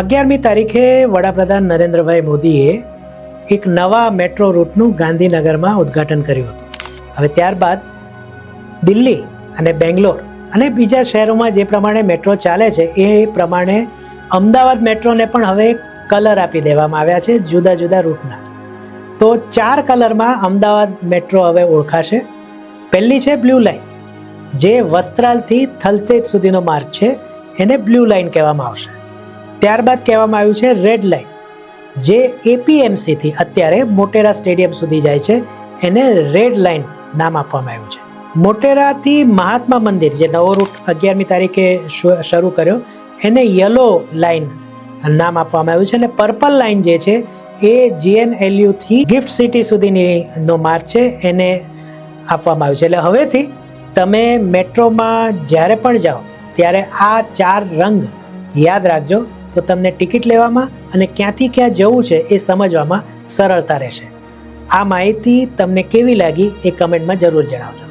અગિયારમી તારીખે વડાપ્રધાન નરેન્દ્રભાઈ મોદીએ એક નવા મેટ્રો રૂટનું ગાંધીનગરમાં ઉદ્ઘાટન કર્યું હતું. હવે ત્યારબાદ દિલ્હી અને બેંગ્લોર અને બીજા શહેરોમાં જે પ્રમાણે મેટ્રો ચાલે છે, એ પ્રમાણે અમદાવાદ મેટ્રોને પણ હવે કલર આપી દેવામાં આવ્યા છે જુદા જુદા રૂટના. તો ચાર કલરમાં અમદાવાદ મેટ્રો હવે ઓળખાશે. પહેલી છે બ્લુ લાઇન જે વસ્ત્રાલથી થલતેજ સુધીનો માર્ગ છે, એને બ્લુ લાઇન કહેવામાં આવશે. ત્યારબાદ કહેવામાં આવ્યું છે રેડ લાઇન જે એપીએમસીથી અત્યારે મોટેરા સ્ટેડિયમ સુધી જાય છે. એને રેડ લાઇન નામ આપવામાં આવ્યું છે. મોટેરાથી મહાત્મા મંદિર જે નવો રૂટ અગિયારમી તારીખે શરૂ કર્યો, એને યલો લાઇન નામ આપવામાં આવ્યું છે. અને પર્પલ લાઇન જે છે, એ જીએનએલયુથી ગિફ્ટ સિટી સુધીનીનો માર્ગ છે, એને આપવામાં આવ્યું છે. એટલે હવેથી તમે મેટ્રોમાં જ્યારે પણ જાઓ, ત્યારે આ ચાર રંગ યાદ રાખજો. તો તમને ટિકિટ લેવામાં અને ક્યાંથી ક્યાં જવું છે એ સમજવામાં સરળતા રહેશે. આ માહિતી તમને કેવી લાગી એ કમેન્ટમાં જરૂર જણાવજો.